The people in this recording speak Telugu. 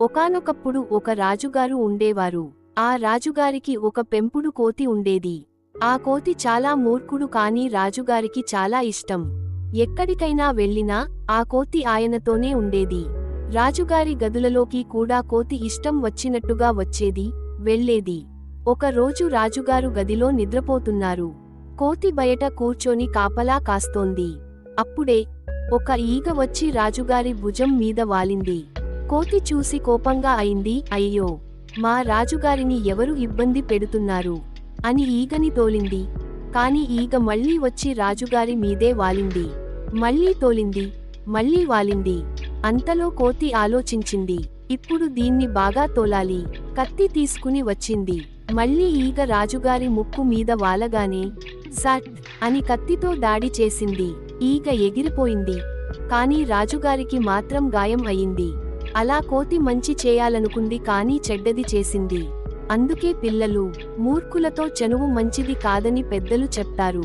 ఒకానొకప్పుడు ఒక రాజుగారు ఉండేవారు. ఆ రాజుగారికి ఒక పెంపుడు కోతి ఉండేది. ఆ కోతి చాలా మూర్ఖుడు కాని రాజుగారికి చాలా ఇష్టం. ఎక్కడికైనా వెళ్ళినా ఆ కోతి ఆయనతోనే ఉండేది. రాజుగారి గదులలోకి కూడా కోతి ఇష్టం వచ్చినట్టుగా వచ్చేది వెళ్ళేది. ఒక రోజు రాజుగారు గదిలో నిద్రపోతున్నారు. కోతి బయట కూర్చొని కాపలా కాస్తోంది. అప్పుడే ఒక ఈగ వచ్చి రాజుగారి భుజం మీద వాలింది. కోతి చూసి కోపంగా అయింది అయ్యో మా రాజుగారిని ఎవరు ఇబ్బంది పెడుతున్నారు? అని ఈగని తోలింది. కాని ఈగ మళ్ళీ వచ్చి రాజుగారి మీదే వాలింది. మళ్ళీ తోలింది మళ్ళీ వాలింది. అంతలో కోతి ఆలోచించింది. ఇప్పుడు దీన్ని బాగా తోలాలి. కత్తి తీసుకుని వచ్చింది. మళ్ళీ ఈగ రాజుగారి ముక్కు మీద వాలగానే సట్ అని కత్తితో దాడి చేసింది. ఈగ ఎగిరిపోయింది. కాని రాజుగారికి మాత్రం గాయం అయింది. అలా కోతి మంచి చేయాలనుకుంది కానీ చెడ్డది చేసింది. అందుకే పిల్లలు మూర్ఖులతో చనువు మంచిది కాదని పెద్దలు చెప్తారు.